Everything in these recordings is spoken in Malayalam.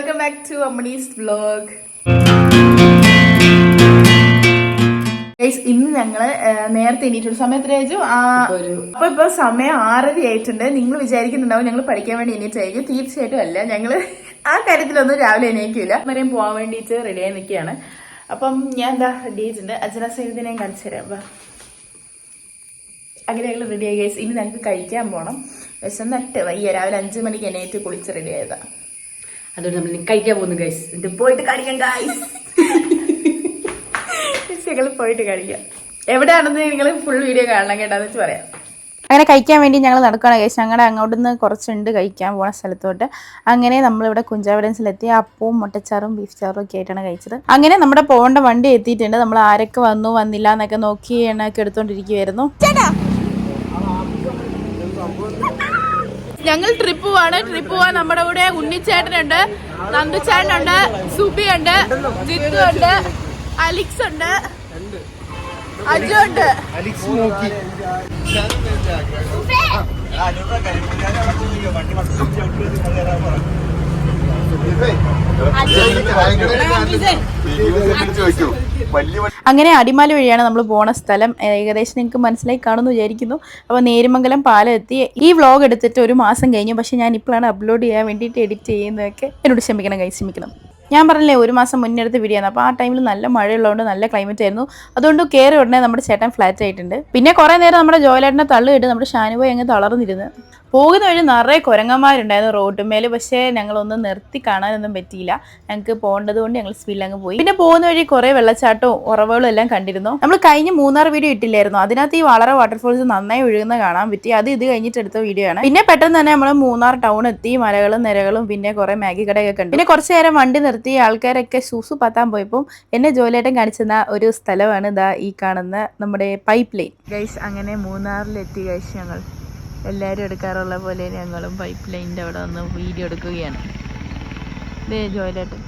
Welcome back to Ammani's vlog ഇന്ന് ഞങ്ങൾ നേരത്തെ എണീറ്റുള്ള സമയം ആ ആയിച്ചു അപ്പൊ ഇപ്പൊ സമയം ആറര ആയിട്ടുണ്ട്. നിങ്ങൾ വിചാരിക്കുന്നുണ്ടാവും ഞങ്ങൾ പഠിക്കാൻ വേണ്ടി എണീറ്റായിരിക്കും. തീർച്ചയായിട്ടും അല്ല. ഞങ്ങൾ ആ കാര്യത്തിലൊന്നും രാവിലെ എണീക്കില്ല. വരെയും പോകാൻ വേണ്ടിയിട്ട് ആയി നിൽക്കുകയാണ്. അപ്പം ഞാൻ എന്താ റെഡി ആയിട്ടുണ്ട്. അജന സൈദിനെയും കാണിച്ചു തരാം. അപ്പൊ അങ്ങനെ ഞങ്ങൾ റെഡി ആയി. ഗൈസ് ഇനി ഞങ്ങൾക്ക് കഴിക്കാൻ പോകണം വിശന്നിട്ട് വയ്യ. രാവിലെ അഞ്ചു മണിക്ക് എണീറ്റ് കുളിച്ച് റെഡി ആയതാ. അതുകൊണ്ട് നമ്മൾ കഴിക്കാൻ പോകുന്നു ഗൈസ് ഇത് പോയിട്ട് കാണിക്കാം ഗൈസ് ഞങ്ങൾ പോയിട്ട് കഴിക്കാം എവിടെയാണെന്ന് നിങ്ങൾ ഫുൾ വീഡിയോ കാണണം കേട്ടാന്ന് വെച്ച് പറയാം. അങ്ങനെ കഴിക്കാൻ വേണ്ടി ഞങ്ങൾ നടക്കുകയാണ് ഗൈസ് ഞങ്ങളുടെ അങ്ങോട്ട് നിന്ന് കുറച്ചുണ്ട് കഴിക്കാൻ പോണ സ്ഥലത്തോട്ട്. അങ്ങനെ നമ്മളിവിടെ കുഞ്ചാവിടൻസിലെത്തി അപ്പവും മുട്ടച്ചാറും ബീഫ് ചാറും ഒക്കെ ആയിട്ടാണ് കഴിച്ചത്. അങ്ങനെ നമ്മുടെ പോകേണ്ട വണ്ടി എത്തിയിട്ടുണ്ട്. നമ്മൾ ആരൊക്കെ വന്നു വന്നില്ല എന്നൊക്കെ നോക്കി എണ്ണൊക്കെ എടുത്തോണ്ടിരിക്കുവായിരുന്നു. ഞങ്ങൾ ട്രിപ്പ് പോവാണ് ട്രിപ്പ് പോവാൻ നമ്മുടെ കൂടെ ഉണ്ണിച്ചേട്ടനുണ്ട് നന്ദുച്ചേട്ടനുണ്ട് സുബി ഉണ്ട് ജിത്തു ഉണ്ട് അലിക്സ് ഉണ്ട് അജു ഉണ്ട് ചോദിക്കൂ വലിയ അങ്ങനെ അടിമാലി വഴിയാണ് നമ്മൾ പോണ സ്ഥലം. ഏകദേശം നിങ്ങൾക്ക് മനസ്സിലായി കാണുമെന്ന് വിചാരിക്കുന്നു. അപ്പോൾ നേരുമംഗലം പാലം എത്തി ഈ വ്ളോഗ് എടുത്തിട്ട് ഒരു മാസം കഴിഞ്ഞു. പക്ഷേ ഞാൻ ഇപ്പോഴാണ് അപ്ലോഡ് ചെയ്യാൻ വേണ്ടിയിട്ട് എഡിറ്റ് ചെയ്യുന്നതൊക്കെ എന്നോട് ക്ഷമിക്കണം കൈ ക്ഷമിക്കണം. ഞാൻ പറഞ്ഞില്ലേ ഒരു മാസം മുന്നേ എടുത്ത വീഡിയോ ആണ് അപ്പോൾ ആ ടൈമിൽ നല്ല മഴയുള്ളതുകൊണ്ട് നല്ല ക്ലൈമറ്റ് ആയിരുന്നു. അതുകൊണ്ട് കയറി ഉടനെ നമ്മുടെ ചേട്ടൻ ഫ്ലാറ്റ് ആയിട്ടുണ്ട്. പിന്നെ കുറേ നേരം നമ്മുടെ ജോയിലേട്ടനെ തള്ളിയിട്ട് നമ്മുടെ ഷാനുപോയി അങ്ങ് തളർന്നിരുന്നു. പോകുന്ന വഴി നിറയെ കുരങ്ങന്മാരുണ്ടായിരുന്നു റോഡുമേൽ പക്ഷേ ഞങ്ങളൊന്നും നിർത്തി കാണാനൊന്നും പറ്റിയില്ല. ഞങ്ങൾക്ക് പോകേണ്ടത് കൊണ്ട് ഞങ്ങൾ സ്പീഡിൽ അങ്ങ് പോയി. പിന്നെ പോകുന്ന വഴി കുറേ വെള്ളച്ചാട്ടവും ഉറവുകളും എല്ലാം കണ്ടിരുന്നു. നമ്മൾ കഴിഞ്ഞ മൂന്നാർ വീഡിയോ ഇട്ടില്ലായിരുന്നു. അതിനകത്ത് ഈ വളരെ വാട്ടർഫോൾസ് നന്നായി ഒഴുകുന്ന കാണാൻ പറ്റി. അത് ഇത് കഴിഞ്ഞിട്ട് എടുത്ത വീഡിയോ ആണ്. പിന്നെ പെട്ടെന്ന് തന്നെ നമ്മൾ മൂന്നാർ ടൗൺ എത്തി. മലകളും നിരകളും പിന്നെ കുറേ മാഗി കടയൊക്കെ കണ്ടു. പിന്നെ കുറച്ച് നേരം വണ്ടി നിർത്തി ആൾക്കാരൊക്കെ ഷൂസ് പത്താൻ പോയപ്പോൾ എന്നെ ജോലിയായിട്ടും കാണിച്ചെന്ന ഒരു സ്ഥലമാണ് ഇതാ ഈ കാണുന്ന നമ്മുടെ പൈപ്പ് ലൈൻ ഗൈസ് അങ്ങനെ മൂന്നാറിലെത്തി ഗൈസ് ഞങ്ങൾ. എല്ലാവരും എടുക്കാറുള്ള പോലെ ഞങ്ങളും പൈപ്പ് ലൈനിന്റെ അവിടെ വന്ന് വീഡിയോ എടുക്കുകയാണ്. ദേ ജോലിയായിട്ട്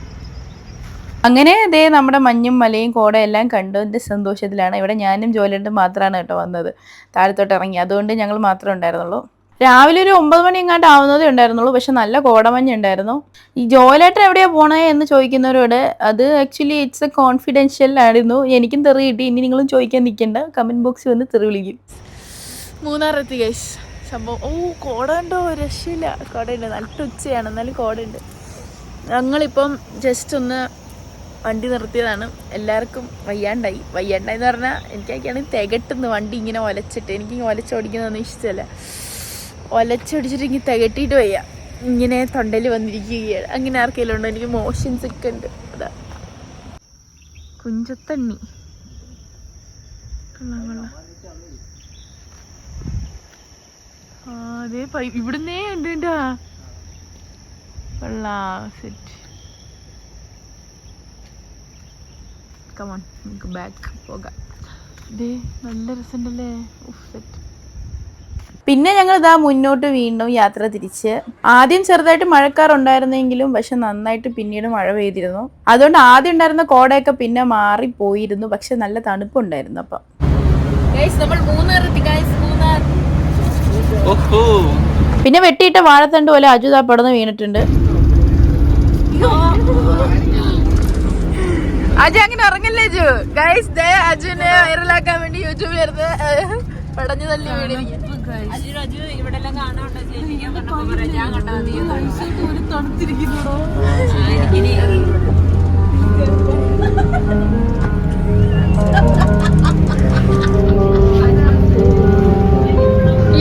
അങ്ങനെ ദേ നമ്മുടെ മഞ്ഞും മലയും കോട എല്ലാം കണ്ടതിന്റെ സന്തോഷത്തിലാണ്. ഇവിടെ ഞാനും ജോലിയായിട്ട് മാത്രമാണ് കേട്ടോ വന്നത്. താഴത്തോട്ട് ഇറങ്ങി. അതുകൊണ്ട് ഞങ്ങൾ മാത്രമേ ഉണ്ടായിരുന്നുള്ളൂ. രാവിലെ ഒരു ഒമ്പത് മണി എങ്ങാണ്ട് ആവുന്നതേ ഉണ്ടായിരുന്നുള്ളൂ. പക്ഷെ നല്ല കോടമഞ്ഞ് ഉണ്ടായിരുന്നു. ഈ ജോലേട്ടൻ എവിടെയാ പോണേ എന്ന് ചോദിക്കുന്നവരോട് അത് ആക്ച്വലി ഇറ്റ്സ് എ കോൺഫിഡൻഷ്യൽ ആയിരുന്നു. എനിക്കും തെറി കിട്ടി. ഇനി നിങ്ങളും ചോദിക്കാൻ നിൽക്കേണ്ട. കമന്റ് ബോക്സിൽ വന്ന് തെറി വിളിക്കും. മൂന്നാറെത്തി ഗൈസ് സംഭവം ഓ കോട ഉണ്ടോ? രക്ഷയില്ല. കോടയുണ്ട്. നല്ല ഉച്ചയാണ് എന്നാലും കോടയുണ്ട്. ഞങ്ങളിപ്പം ജസ്റ്റ് ഒന്ന് വണ്ടി നിർത്തിയതാണ്. എല്ലാവർക്കും വയ്യാണ്ടായി. വയ്യാണ്ടായി എന്ന് പറഞ്ഞാൽ എനിക്കൊക്കെയാണെങ്കിൽ തികട്ടുന്നു വണ്ടി ഇങ്ങനെ ഒലച്ചിട്ട് എനിക്ക് ഒലച്ചോടിക്കുന്നതൊന്നും ഇഷ്ടമല്ല. ഒലച്ചൊടിച്ചിട്ട് തകട്ടിട്ട് വയ്യ. ഇങ്ങനെ തൊണ്ടയിൽ വന്നിരിക്കുകയാണ്. അങ്ങനെ ആർക്കെങ്കിലും ഉണ്ടോ? എനിക്ക് മോഷൻസ് ഒക്കെ ഉണ്ട്. അതാ. കുഞ്ചത്തണ്ണി. പൈ- ഇവിടുന്നേ ഉണ്ട് സെറ്റ്. കമോൺ നമുക്ക് ബാക്ക് പോകാം. ദേ നല്ല രസമുണ്ടല്ലേ? സെറ്റ്. പിന്നെ ഞങ്ങൾ ഇതാ മുന്നോട്ട് വീണ്ടും യാത്ര തിരിച്ച്. ആദ്യം ചെറുതായിട്ട് മഴക്കാറുണ്ടായിരുന്നെങ്കിലും പക്ഷെ നന്നായിട്ട് പിന്നീട് മഴ പെയ്തിരുന്നു. അതുകൊണ്ട് ആദ്യം ഉണ്ടായിരുന്ന കോടയൊക്കെ പിന്നെ മാറി പോയിരുന്നു പക്ഷെ നല്ല തണുപ്പുണ്ടായിരുന്നു അപ്പം. നമ്മൾ മൂന്നാർ മൂന്നാർ. പിന്നെ വെട്ടിയിട്ട വാഴത്തണ്ട് പോലെ അജുത പടന്ന് വീണിട്ടുണ്ട്. അജു അങ്ങനെ ഉറങ്ങല്ലേ അജു? ഗൈസ് ദേ അജുനെ വൈറലാക്കാൻ വേണ്ടി യൂട്യൂബിലിരുന്ന് പടഞ്ഞു തല്ലി വീണിരിക്കും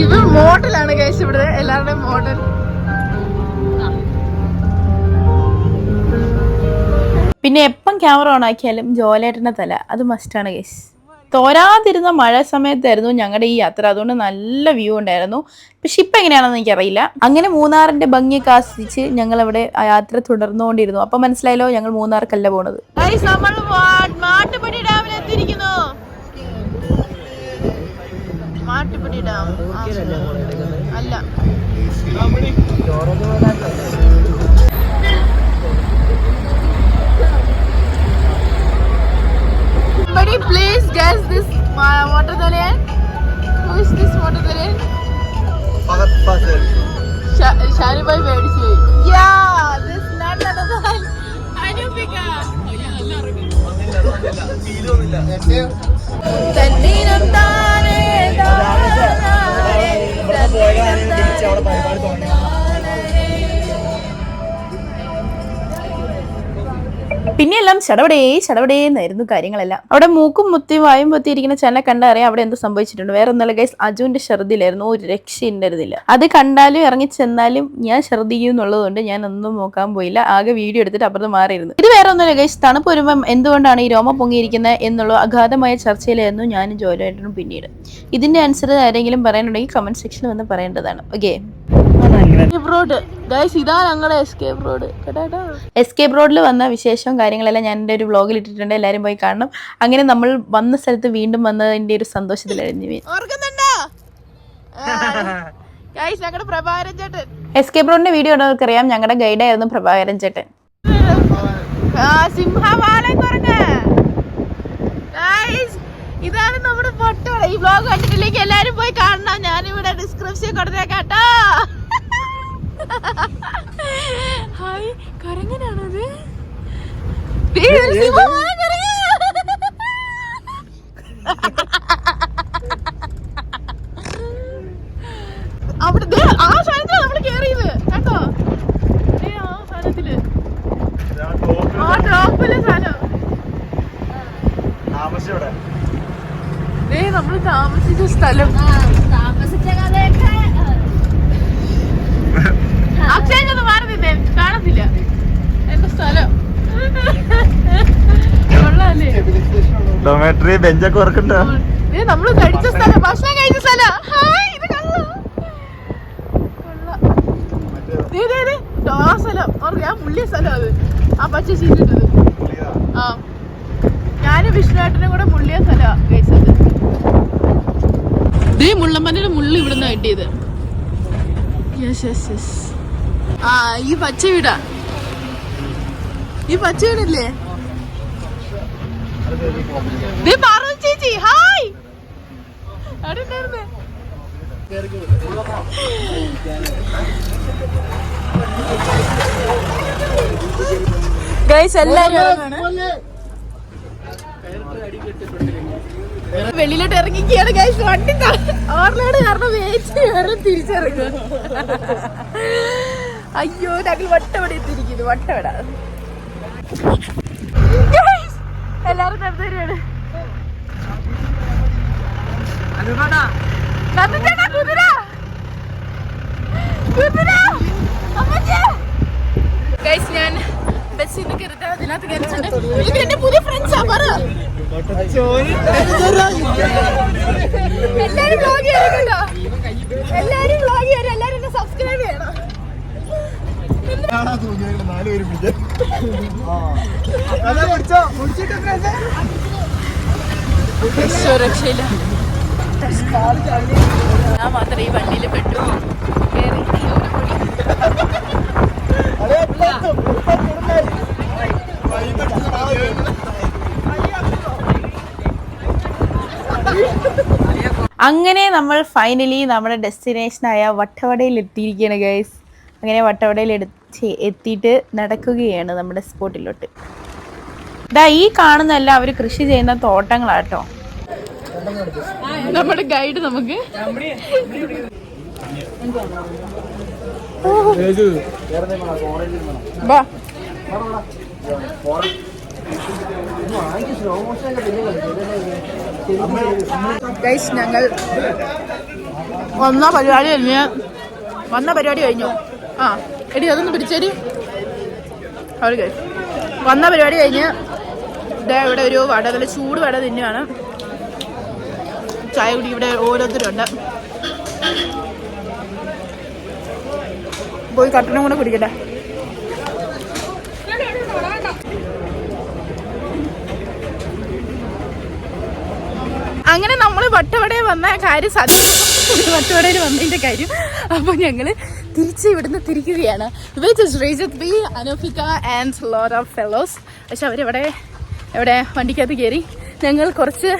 ഇത് മോഡലാണ് കേസ് ഇവിടെ എല്ലാവരുടെയും മോഡൽ. പിന്നെ എപ്പം ക്യാമറ ഓൺ ആക്കിയാലും ജോലേട്ടന്റെ തല. അത് മസ്റ്റാണ് ഗൈസ് തോരാതിരുന്ന മഴ സമയത്തായിരുന്നു ഞങ്ങളുടെ ഈ യാത്ര. അതുകൊണ്ട് നല്ല വ്യൂ ഉണ്ടായിരുന്നു. പക്ഷെ ഇപ്പം എങ്ങനെയാണെന്ന് എനിക്കറിയില്ല. അങ്ങനെ മൂന്നാറിന്റെ ഭംഗിയൊക്കെ ആസ്വദിച്ച് ഞങ്ങൾ അവിടെ യാത്ര തുടർന്നുകൊണ്ടിരുന്നു. അപ്പൊ മനസ്സിലായല്ലോ ഞങ്ങൾ മൂന്നാർക്കല്ല പോണത്. മാട്ടുപടി ഡാമിൽ എത്തിയിരിക്കുന്നു. അല്ല. is this uh, water dalian? Who is this water dalian? Bhagat Fazil. Shani Bhai മേടിച്ചു Yeah, this not another one. അനുപിക തന്നീനം താനേ താനേ തന്നീനം താനേ പിന്നെയെല്ലാം ചടപടേ ചടപടേ എന്നായിരുന്നു കാര്യങ്ങളെല്ലാം. അവിടെ മൂക്കും മുത്തി വായും പൊത്തിയിരിക്കുന്ന ചെന്നെ കണ്ടറിയാം അവിടെ എന്ത് സംഭവിച്ചിട്ടുണ്ട്. വേറെ ഒന്നല്ല ഗൈസ് അജുവിന്റെ ഛർദിയിലായിരുന്നു. ഒരു രക്ഷയുണ്ടായിരുന്നില്ല. അത് കണ്ടാലും ഇറങ്ങി ചെന്നാലും ഞാൻ ഛർദിക്കും എന്നുള്ളതുകൊണ്ട് ഞാൻ ഒന്നും നോക്കാൻ പോയില്ല. ആകെ വീഡിയോ എടുത്തിട്ട് അപ്പുറത്ത് മാറിയിരുന്നു. ഇത് വേറെ ഒന്നുമില്ല ഗൈസ് തണുപ്പ് വരുമ്പം എന്തുകൊണ്ടാണ് ഈ രോമ പൊങ്ങിയിരിക്കുന്നത് എന്നുള്ള അഗാധമായ ചർച്ചയിലായിരുന്നു ഞാനും ജോലിയായിട്ടും പിന്നീട്. ഇതിന്റെ ആൻസർ ആരെങ്കിലും പറയാനുണ്ടെങ്കിൽ കമന്റ് സെക്ഷനിൽ വന്ന് പറയേണ്ടതാണ്. ഓക്കെ റോഡ് ഗൈസ് ഇതാ ഞങ്ങളുടെ എസ്കേപ്പ് റോഡ് എസ്കേപ്പ് റോഡിൽ വന്ന വിശേഷവും കാര്യങ്ങളെല്ലാം ഞാൻ എന്റെ ഒരു വ്ളോഗിൽ ഇട്ടിട്ടുണ്ട്. എല്ലാവരും പോയി കാണണം. അങ്ങനെ നമ്മൾ വന്ന സ്ഥലത്ത് വീണ്ടും വന്നതിന്റെ ഒരു സന്തോഷത്തിൽ ഞങ്ങളുടെ പ്രഭാകരൻ ചേട്ടൻ. എസ്കേപ്പ് റോഡിന്റെ വീഡിയോ ഉള്ളവർക്കറിയാം ഞങ്ങളുടെ ഗൈഡ് ആയിരുന്നു പ്രഭാകരൻ ചേട്ടൻ. കുറഞ്ഞ ഇതാണ് നമ്മുടെ ഫോട്ടോ ഈ വ്ലോഗ് കണ്ടിട്ടില്ലെങ്കിൽ എല്ലാരും പോയി കാണണം. ഞാനിവിടെ ഡിസ്ക്രിപ്ഷൻ കൊടുത്തേക്കാട്ടോ ഹായ് കരങ്ങനാണത്. അവിടെ ആ സ്ഥലത്തിലാണ് നമ്മൾ കേറിയത്. കേട്ടോ ആ സ്ഥലത്തിൽ ആ ടോപ്പിലെ സ്ഥലം ദേ നമ്മൾ താമസിച്ച സ്ഥലം അക്ഷയൊന്ന് മാറി നിന്നേ കാണത്തില്ല. എന്റെ സ്ഥലം. ഡൊമേട്രി ബെഞ്ചൊക്കെ ഓർക്കണ്ടോ നമ്മൾ കഴിച്ച സ്ഥലം ഭക്ഷണം കഴിച്ച സ്ഥലം. ആ സ്ഥലം. ഓർമ്മ ആ മുള്ളിയ സ്ഥലം അത്. ആ പച്ച ചീറ്റിട്ടത് ആ. ഞാനും വിഷ്ണുവേട്ടനും കൂടെ മുള്ളിയ സ്ഥലമാ കഴിച്ചത്. ദേ മുള്ളമ്പന്റെ മുള്ളി ഇവിടുന്ന് കിട്ടിയത്. യെസ് യെസ് യെസ് ആ ഈ പച്ച വീടാ. ഈ പച്ച വീടല്ലേ? പാർവതി ചേച്ചി ഹായ്. അവിടെ ഉണ്ടായിരുന്നേ ഗൈസ് എല്ലാരും വെളിയിലോട്ട് ഇറങ്ങിക്കാണ് ഗൈസ് വണ്ടി ഓർലോട് കാരണം വേച്ച് വേറെ തിരിച്ചിറങ്ങും. അയ്യോ ഞങ്ങൾ വട്ടവട എത്തിയിരിക്കുന്നു വട്ടവട. എല്ലാരും നടന്നു തരുവാണ് നന്ദിച്ചേട്ടാ, കുതിര കുതിര അമ്മച്ചേ. ഗൈസ് ഞാൻ ബസ്സിൽ നിന്ന് കയറിട്ട് അതിനകത്ത് കയറിച്ചിട്ട് എന്റെ പുതിയ ഫ്രണ്ട്സാ പറ. എല്ലാരും എല്ലാരും വ്ലോഗ് ചെയ്യണം എല്ലാരും എന്നെ സബ്സ്ക്രൈബ് ചെയ്യണം ഈശോ, രക്ഷയില്ല ഞാൻ മാത്രം ഈ വണ്ടിയിൽ പെട്ടു. അങ്ങനെ നമ്മൾ ഫൈനലി നമ്മുടെ ഡെസ്റ്റിനേഷനായ വട്ടവടയിൽ എത്തിയിരിക്കുകയാണ് ഗൈസ് അങ്ങനെ വട്ടവടയിൽ എടുത്ത് എത്തിയിട്ട് നടക്കുകയാണ് നമ്മുടെ സ്പോട്ടിലോട്ട്. ഇതാ ഈ കാണുന്നതല്ല അവർ കൃഷി ചെയ്യുന്ന തോട്ടങ്ങളാട്ടോ. നമ്മുടെ ഗൈഡ് നമുക്ക്. ഞങ്ങൾ വന്ന പരിപാടി കഴിഞ്ഞ് വന്ന പരിപാടി കഴിഞ്ഞു. ആ. എടി അതൊന്ന് പിടിച്ചേരി അവർ കഴിച്ചു വന്ന പരിപാടി കഴിഞ്ഞ് ദേ ഇവിടെ ഒരു വട നല്ല ചൂട് വട തിന്നുവാണ്. ചായ കുടി ഇവിടെ ഓരോരുത്തരുണ്ട്. പോയി കട്ടനും കൂടെ കുടിക്കട്ടെ. അങ്ങനെ നമ്മൾ വട്ടവടയിൽ വന്ന കാര്യം സാധിക്കും വട്ടവടയിൽ വന്നതിന്റെ കാര്യം. അപ്പോൾ ഞങ്ങൾ തിരിച്ച് ഇവിടുന്ന് തിരിക്കുകയാണ്. വിച്ച് ഇസ് റേജത് ബി അനോഫിക ആൻഡ് ലോർ ഓഫ് ഫെലോസ് പക്ഷെ അവരിവിടെ ഇവിടെ വണ്ടിക്കകത്ത് കയറി. ഞങ്ങൾ കുറച്ച്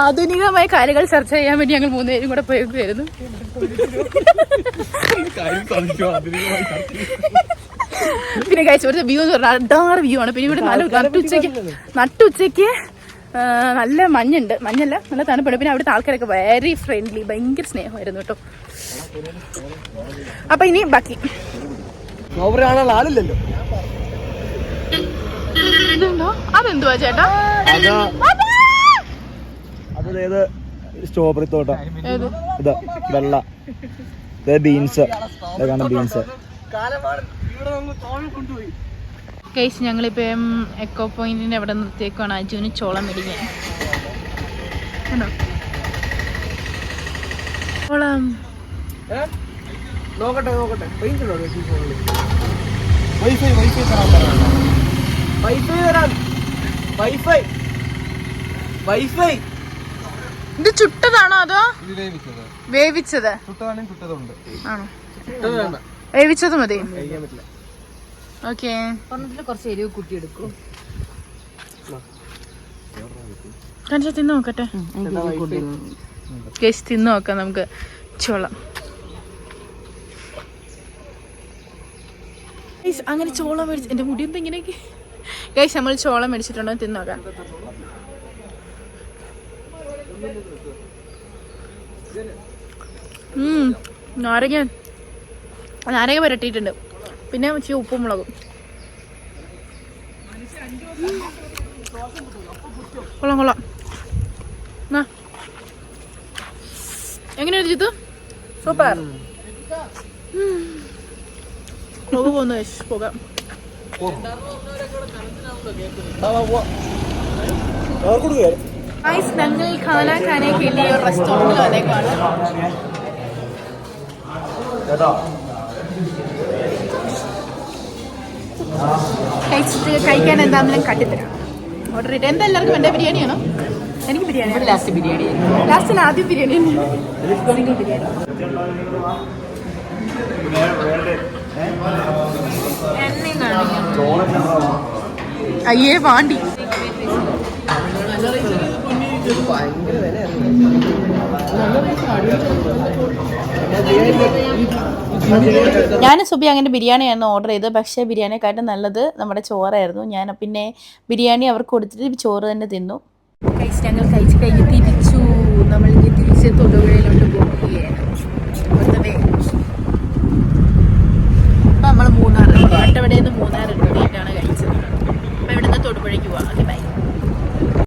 ആധുനികമായ കാര്യങ്ങൾ ചർച്ച ചെയ്യാൻ വേണ്ടി ഞങ്ങൾ മൂന്നുപേരും കൂടെ പോയിരുന്നു പിന്നെ കഴിച്ചു ഇവിടുത്തെ വ്യൂ എന്ന് പറഞ്ഞാൽ അഡാറ് വ്യൂ ആണ്. പിന്നെ ഇവിടെ നല്ല നട്ടുച്ചയ്ക്ക് നട്ടുച്ചയ്ക്ക് നല്ല മഞ്ഞുണ്ട്. മഞ്ഞല്ല നല്ല തണുപ്പുണ്ട്. പിന്നെ അവിടുത്തെ ആൾക്കാരൊക്കെ വെരി ഫ്രണ്ട്ലി ഭയങ്കര സ്നേഹമായിരുന്നു കേട്ടോ. അപ്പൊ ഇനി ബാക്കി. ആളില്ലല്ലോ. അതെന്തുവാ ചേട്ടാ? അത്. അത് ഏത് സ്ട്രോബെറി തോട്ടം. ഇത് വെള്ള. ഇത് ബീൻസ് ഇത് കാണാം ബീൻസ് കേസ് ഞങ്ങളിപ്പം എക്കോ പോയിന്റിന്റെ എവിടെ നിർത്തിയേക്കാണ് അജുവിന് ചോളം മേടിക്കാൻ കണ്ടോ? ചോളം. നോക്കട്ടെ നോക്കട്ടെ. വൈഫൈ വൈഫൈ തരാൻ പറയാം വൈഫൈ തരാൻ. വൈഫൈ വൈഫൈ ഇത് ചുട്ടതാണോ അതോ വേവിച്ചത്. ആണോ? വേവിച്ചത് മതി. ഓക്കെ. കുറച്ച് എരിവ് കൂട്ടിയെടുക്കും എടുക്കും. തിന്നു നോക്കട്ടെ. കേസ് തിന്ന് നോക്കാം നമുക്ക്. ചോളം. Guys, അങ്ങനെ ചോളം മേടിച്ച് എന്റെ മുടി എന്താ ഇങ്ങനെയൊക്കെ ഗൈസ് നമ്മൾ ചോളം മേടിച്ചിട്ടുണ്ടോ നോക്കാം. ഉം, നാരങ്ങ നാരങ്ങ പുരട്ടിയിട്ടുണ്ട്. പിന്നെ ഇച്ചിരി ഉപ്പും മുളകും. കൊള്ളാം കൊള്ളാം. എങ്ങനെയാണ് ജിത്തു? സൂപ്പർ. പുക പോന്നു guys, പുക. ഞങ്ങൾ ഖാനാ ഖാനെ കേട്ടിയ ഒരു റെസ്റ്റോറന്റിൽ വന്നേക്കാണ് കഴിച്ചിട്ട് കഴിക്കാൻ എന്താണെങ്കിലും കട്ടിത്തരാം ഓർഡർ ചെയ്തിട്ട് എന്താ എല്ലാവർക്കും എന്റെ ബിരിയാണിയാണോ എനിക്ക് ബിരിയാണി ലാസ്റ്റ് ബിരിയാണി ലാസ്റ്റിന് ആദ്യം ബിരിയാണി സിംഗിൾ ബിരിയാണി അയ്യേ വാണ്ടി. ഞാൻ സുബി അങ്ങനെ ബിരിയാണിയായിരുന്നു ഓർഡർ ചെയ്തത്. പക്ഷേ ബിരിയാണിയെക്കാട്ടും നല്ലത് നമ്മുടെ ചോറായിരുന്നു. ഞാൻ പിന്നെ ബിരിയാണി അവർക്ക് കൊടുത്തിട്ട് ചോറ് തന്നെ തിന്നു. കഴിച്ച് ഞങ്ങൾ കഴിച്ച് കഴിഞ്ഞ് തിരിച്ചു. നമ്മൾ മൂന്നാറ് വട്ടവടയിൽ നിന്ന് മൂന്നാർ ഇട്ടിട്ടാണ് കഴിച്ചത്. അപ്പം ഇവിടുന്ന് തൊടുപുഴയ്ക്ക് പോവാം.